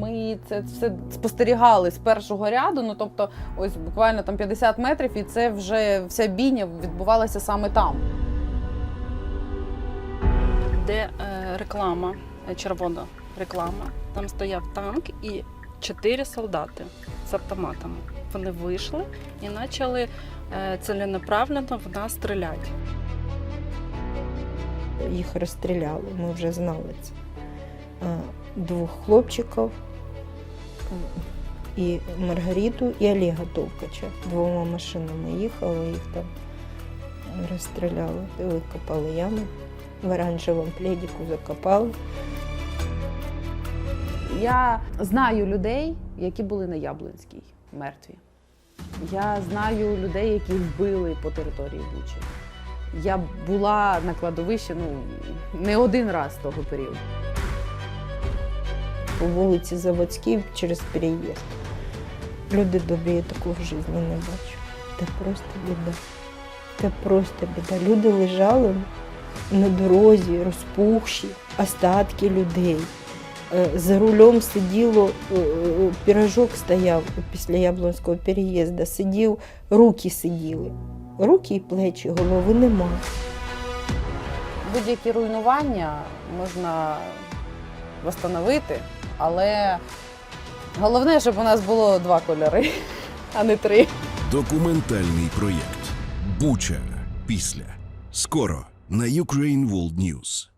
Ми це все спостерігали з першого ряду. Ну тобто, ось буквально там 50 метрів, і це вже вся бійня відбувалася саме там. де е, реклама, е, червона реклама. Там стояв танк і чотири солдати з автоматами. Вони вийшли і почали е, ціленаправленно в нас стріляти. Їх розстріляли, ми вже знали це. Е, Двох хлопчиків і Маргариту, і Олега Товкача. Двома машинами їхали, їх там розстріляли, викопали яму. В оранжевому пледіку закопали. Я знаю людей, які були на Яблунській мертві. Я знаю людей, які вбили по території Бучі. Я була на кладовищі ну, не один раз того періоду. По вулиці Заводській через переїзд. Люди добрі, я такого в житті не бачу. Це просто біда. Це просто біда. Люди лежали на дорозі, розпухші, остатки людей. Е, За рулем сиділо, е, е, пірожок стояв після Яблонського переїзду, сидів, руки сиділи. Руки і плечі, голови нема. Будь-які руйнування можна встановити, але головне, щоб у нас було два кольори, а не три. Документальний проєкт Буча після скоро на Ukraine World News.